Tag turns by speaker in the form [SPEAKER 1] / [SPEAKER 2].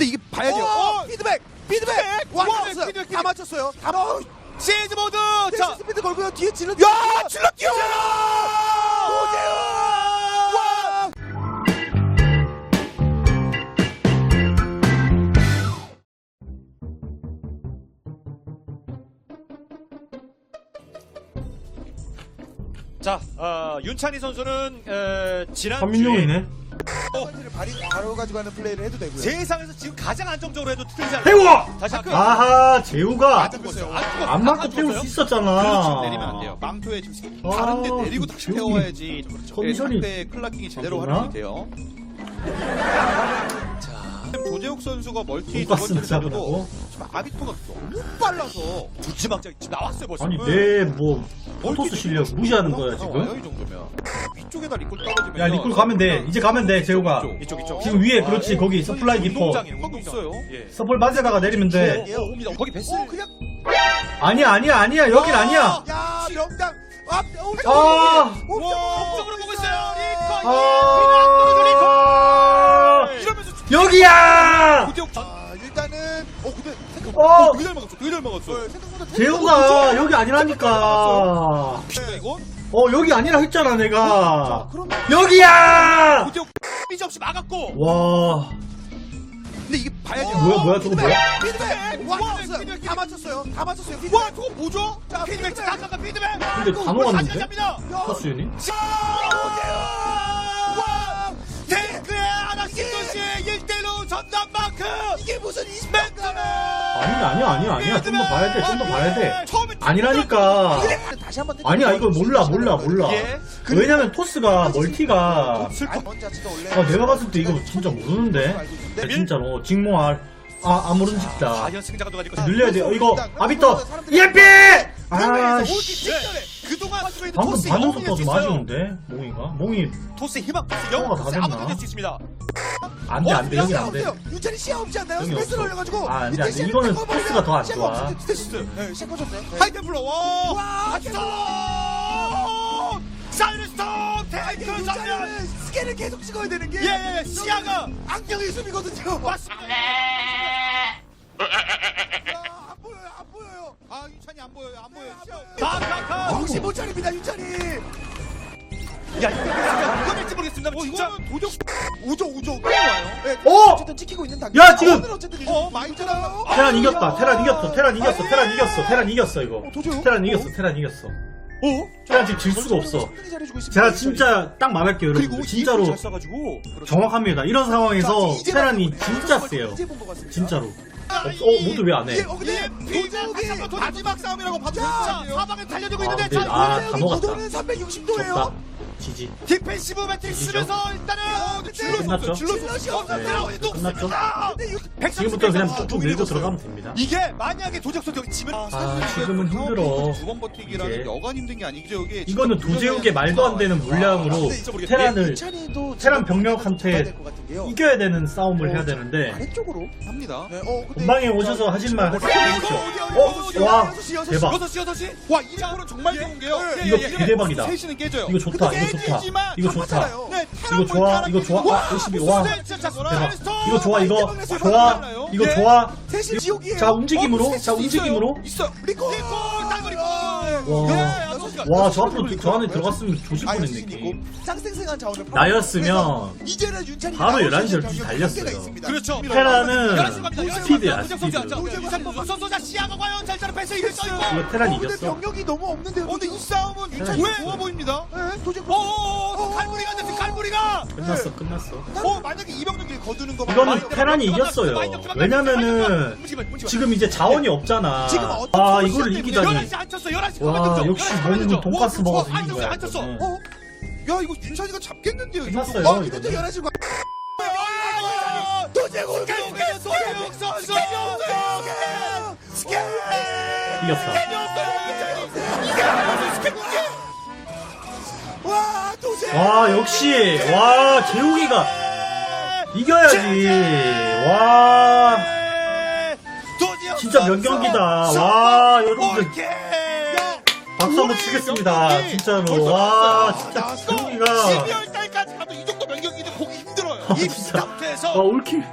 [SPEAKER 1] 근데 이게 봐야 돼요.
[SPEAKER 2] 오!
[SPEAKER 1] 어, 피드백! 피드백! 와,
[SPEAKER 2] 와,
[SPEAKER 1] 맞췄어요.
[SPEAKER 2] 피드백,
[SPEAKER 1] 다
[SPEAKER 2] 피드백.
[SPEAKER 1] 맞췄어요. 다 맞...
[SPEAKER 2] 시즈 모드
[SPEAKER 1] 자,
[SPEAKER 2] 자
[SPEAKER 1] 스피드 걸고요. 뒤에 질러.
[SPEAKER 2] 야, 질러 뛰어!
[SPEAKER 1] 와!
[SPEAKER 2] 자, 어, 윤찬희 선수는 어, 지난주에
[SPEAKER 3] 한민용이네.
[SPEAKER 1] 선수를 바리, 바로 가지고 가는 플레이를 해도 되고요.
[SPEAKER 2] 세상에서 지금 가장 안정적으로 해도 틀리지 않아요.
[SPEAKER 3] 태워!
[SPEAKER 2] 다시 한번
[SPEAKER 3] 아하, 재우가
[SPEAKER 2] 안 죽었어요. 안 죽었어요.
[SPEAKER 3] 안 맞고 태울 수 있었잖아.
[SPEAKER 4] 그렇죠. 내리면 안 돼요. 망토에 지금
[SPEAKER 3] 아,
[SPEAKER 4] 다른 데 내리고 다시
[SPEAKER 3] 기운이-
[SPEAKER 4] 태워야지 네,
[SPEAKER 3] 컨디션이
[SPEAKER 4] 상대 클라킹이 제대로
[SPEAKER 3] 좋나?
[SPEAKER 4] 활용이 돼요. 도재욱 선수가 멀티 번째를 잡고
[SPEAKER 3] 잡으라고?
[SPEAKER 4] 지금 아비토가 너무 빨라서 두지막장 지금 나왔어요 벌써.
[SPEAKER 3] 아니, 내, 뭐, 포토스 실력 무시하는 거야,
[SPEAKER 4] 와요,
[SPEAKER 3] 지금?
[SPEAKER 4] 이 정도면 위쪽에다 리콜 떨어지면
[SPEAKER 3] 야, 리콜 가면 돼. 이제 가면 돼, 재우가.
[SPEAKER 4] 이쪽 이쪽
[SPEAKER 3] 지금 위에, 그렇지, 거기 서플라이 디포.
[SPEAKER 2] 운동장이에요. 운동장.
[SPEAKER 4] 없어요.
[SPEAKER 2] 예.
[SPEAKER 3] 서플 맞에다가 내리면 돼.
[SPEAKER 4] 어, 옵니다. 거기 베스.
[SPEAKER 1] 어, 그냥.
[SPEAKER 3] 아니야, 아니야, 아니야. 여긴 아니야.
[SPEAKER 1] 야, 명당. 아, 오재
[SPEAKER 3] 아.
[SPEAKER 2] 와, 옥쪽으로 보고 있어요. 리커.
[SPEAKER 3] 아,
[SPEAKER 4] 이러면서
[SPEAKER 3] 여기야!
[SPEAKER 4] 도재욱 전.
[SPEAKER 1] 아, 일단은. 어, 근데. 생각,
[SPEAKER 3] 어,
[SPEAKER 4] 되게 잘 막았어. 되게 잘 막았어.
[SPEAKER 1] 어, 생각보다.
[SPEAKER 3] 재우가 여기 아니라니까.
[SPEAKER 4] 근데 이거
[SPEAKER 3] 어, 여기 아니라 했잖아,
[SPEAKER 1] 자,
[SPEAKER 3] 내가.
[SPEAKER 1] 그러면.
[SPEAKER 3] 여기야!
[SPEAKER 4] 도재욱 삐지 없이 막았고.
[SPEAKER 3] 와,
[SPEAKER 1] 근데 이게 봐야 돼요.
[SPEAKER 3] 뭐야, 뭐야, 저거 뭐야?
[SPEAKER 1] 피드백! 와,
[SPEAKER 4] 와,
[SPEAKER 1] 맞췄어요.
[SPEAKER 4] 피드백,
[SPEAKER 1] 다 맞췄어요. 다 맞췄어요. 피드백.
[SPEAKER 4] 와 저거 뭐죠?
[SPEAKER 1] 자,
[SPEAKER 4] 피드백
[SPEAKER 1] 피드백.
[SPEAKER 4] 잠깐만 피드백.
[SPEAKER 3] 근데 다 녹았는데? 커스윤이?
[SPEAKER 1] 와!
[SPEAKER 4] 1대1로 전담 마크.
[SPEAKER 1] 이게 무슨 20만
[SPEAKER 3] 아니, 아니야, 아니야, 아니야. 좀 더 봐야 돼, 좀 더 봐야 돼.
[SPEAKER 4] 처음에
[SPEAKER 3] 아니라니까.
[SPEAKER 1] 다시 한번
[SPEAKER 3] 아니야, 이거 몰라, 몰라, 몰라.
[SPEAKER 4] 예.
[SPEAKER 3] 왜냐면 토스가 멀티가.
[SPEAKER 1] 원래
[SPEAKER 3] 아, 내가 봤을 때 이거 진짜 모르는데.
[SPEAKER 1] 알고 있는데.
[SPEAKER 3] 진짜로. 직모알. 아, 아무런 짓다.
[SPEAKER 4] 과연 승자가 누가 될 것인가?
[SPEAKER 3] 늘려야 돼요. 이거, 아비터! EMP! 아, 씨.
[SPEAKER 4] 가지고 있는
[SPEAKER 3] 방금
[SPEAKER 4] 토스의
[SPEAKER 3] 반응 속도가 좀. 아쉬운데? 몽이가? 몽이,
[SPEAKER 4] 토스의 희망, 토스
[SPEAKER 3] 다
[SPEAKER 4] 영웅, 토스
[SPEAKER 3] 됐나?
[SPEAKER 4] 아무도 될수 있습니다.
[SPEAKER 3] 안 돼, 안 돼, 여기
[SPEAKER 1] 시야
[SPEAKER 3] 안 돼.
[SPEAKER 1] 없어요. 유찬이 시야 없지 않나요?
[SPEAKER 3] 여기
[SPEAKER 1] 스페이스를
[SPEAKER 3] 없어.
[SPEAKER 1] 올려가지고
[SPEAKER 3] 아, 안 돼, 안 돼. 이거는 토스가 더안 좋아.
[SPEAKER 1] 스페이스. 네, 시야 꺼졌네. 네.
[SPEAKER 4] 하이템플러, 와!
[SPEAKER 1] 와,
[SPEAKER 4] 아스톤! 사이렌스톤! 전면!
[SPEAKER 1] 유찬이는 스캔을 계속 찍어야 되는 게
[SPEAKER 4] 예, 예, 예, 시야가!
[SPEAKER 1] 안경의 수비거든요.
[SPEAKER 4] 맞습니다.
[SPEAKER 1] 아, 안 보여요, 안 보여요.
[SPEAKER 4] 아, 유찬이 안 보여요, 안 보여요.
[SPEAKER 1] 아,
[SPEAKER 4] 가가가
[SPEAKER 1] 정신 못 차립니다, 유찬이.
[SPEAKER 4] 야, 이거 될지, 이거 될지 모르겠습니다. 뭐, 진짜.
[SPEAKER 1] 도적 우조 우조.
[SPEAKER 4] 와요.
[SPEAKER 1] 네,
[SPEAKER 3] 어!
[SPEAKER 1] 어쨌든 찍히고 있는 단계.
[SPEAKER 3] 야, 지금!
[SPEAKER 1] 오늘 어쨌든
[SPEAKER 4] 어,
[SPEAKER 1] 어, 많이
[SPEAKER 4] 많이
[SPEAKER 1] 잖아요
[SPEAKER 3] 테란 이겼다. 테란 이겼어. 테란 이겼어. 테란 이겼어. 테란 이겼어, 이거.
[SPEAKER 1] 도저요?
[SPEAKER 3] 테란 이겼어. 테란 이겼어.
[SPEAKER 4] 어?
[SPEAKER 3] 테란 지금 질 수가 없어. 제가 진짜 딱 말할게요, 여러분. 진짜로
[SPEAKER 4] 잘 쏴가지고.
[SPEAKER 3] 정확합니다. 이런 상황에서 테란이
[SPEAKER 1] 봤어요.
[SPEAKER 3] 진짜 세요. 진짜로. 없, 어, 모두 왜 안 해?
[SPEAKER 1] 예, 어, 근데 도적이
[SPEAKER 4] 마지막 싸움이라고 봐도. 사방에 달려들고
[SPEAKER 3] 아,
[SPEAKER 4] 있는데,
[SPEAKER 3] 근데,
[SPEAKER 4] 자,
[SPEAKER 3] 아, 다.
[SPEAKER 1] 고도는 360도예요.
[SPEAKER 3] 지지.
[SPEAKER 4] 디펜시브 매트릭 쓰면서 일단은
[SPEAKER 3] 끝났죠?
[SPEAKER 1] 질럿이 없어요.
[SPEAKER 3] 네, 끝났죠?
[SPEAKER 1] 근데 유-
[SPEAKER 3] 지금부터 그냥 쭉쭉 밀고 들어가면 됩니다.
[SPEAKER 4] 이게 만약에 도적 선수 지면
[SPEAKER 3] 아, 지금은 힘들어.
[SPEAKER 4] 두번 버티기라는
[SPEAKER 3] 이게.
[SPEAKER 4] 게 여간 힘든 게 아니죠 이게
[SPEAKER 3] 이거는 도제욱의 말도 안 되는 물량으로 테란을
[SPEAKER 1] 유찬이도
[SPEAKER 3] 테란 병력한테. 이겨야 되는 싸움을 해야 되는데
[SPEAKER 1] 아래쪽으로.
[SPEAKER 4] 합니다.
[SPEAKER 1] 네, 어, 근데
[SPEAKER 3] 본방에 오셔서 하실 말 하세요. 어, 와, 대박.
[SPEAKER 4] 6시 6시 와 이장으로는 정말 좋은 게요 예,
[SPEAKER 3] 이거
[SPEAKER 4] 예, 예.
[SPEAKER 3] 대박이다.
[SPEAKER 4] 3시는 깨져요
[SPEAKER 3] 이거 좋다, 이거 좋다, 이거 좋다.
[SPEAKER 1] 맞잖아요.
[SPEAKER 4] 네,
[SPEAKER 3] 이거 좋아, 이거 좋아. 아, 52, 와. 대박. 이거 좋아, 이거 좋아, 이거
[SPEAKER 4] 예.
[SPEAKER 3] 좋아. 자, 움직임으로,
[SPEAKER 4] 어,
[SPEAKER 3] 자, 움직임으로.
[SPEAKER 4] 있어.
[SPEAKER 1] 리콜
[SPEAKER 4] 딸거리 골
[SPEAKER 3] 와.
[SPEAKER 4] 예.
[SPEAKER 3] 와, 저 앞으로 저 안에 들어갔으면
[SPEAKER 1] 아,
[SPEAKER 3] 뻔했네, 게임.
[SPEAKER 1] 자원을
[SPEAKER 3] 나였으면
[SPEAKER 1] 이제는 윤찬이
[SPEAKER 3] 바로
[SPEAKER 1] 나올
[SPEAKER 3] 11시,
[SPEAKER 1] 수 있는
[SPEAKER 3] 12시
[SPEAKER 1] 병력이
[SPEAKER 3] 달렸어요.
[SPEAKER 4] 그렇죠
[SPEAKER 3] 테란은
[SPEAKER 4] 11시 갑니다. 11시
[SPEAKER 3] 스피드야. 스피드.
[SPEAKER 4] 자, 자, 유산 유산 소자 시야가 과연 잘 자는 패스 이길 수 있고
[SPEAKER 3] 이거 테란이
[SPEAKER 1] 어,
[SPEAKER 3] 이겼어.
[SPEAKER 1] 병력이 너무 없는데요.
[SPEAKER 4] 어, 근데 이 싸움은
[SPEAKER 3] 이겼어요.
[SPEAKER 4] 좋아 보입니다
[SPEAKER 1] 네, 도저히
[SPEAKER 4] 오 갈무리가 됐어 갈무리가
[SPEAKER 3] 끝났어, 끝났어.
[SPEAKER 4] 어 만약에 이병력이 거두는 거
[SPEAKER 3] 이거는 테란이 이겼어요. 왜냐면은 지금 이제 자원이 없잖아. 아, 이걸 이기다니.
[SPEAKER 4] 11시 안 쳤어 11시
[SPEAKER 3] 와, 역시 몸은 돈가스 먹어서
[SPEAKER 4] 안
[SPEAKER 3] 이긴 거야. 네.
[SPEAKER 1] 어?
[SPEAKER 4] 야 이거 윤찬이가 잡겠는데요 이거
[SPEAKER 3] 끝났어요,
[SPEAKER 1] 어,
[SPEAKER 3] 이거는.
[SPEAKER 1] 11시 과
[SPEAKER 4] 아,
[SPEAKER 1] 도저히
[SPEAKER 4] 도재욱의 도재욱 선수
[SPEAKER 1] 스캔!
[SPEAKER 3] 이겼어. 와, 역시. 와, 재욱이가 이겨야지. 와, 진짜 명경기다. 와, 여러분들. 박수 한번 치겠습니다. 진짜로. 와, 진짜 재욱이가.
[SPEAKER 4] 12월 달까지 가도 이 정도 명경기는 보기 힘들어요. 이
[SPEAKER 3] 진짜.
[SPEAKER 4] 상태에서
[SPEAKER 3] 와, 올킬.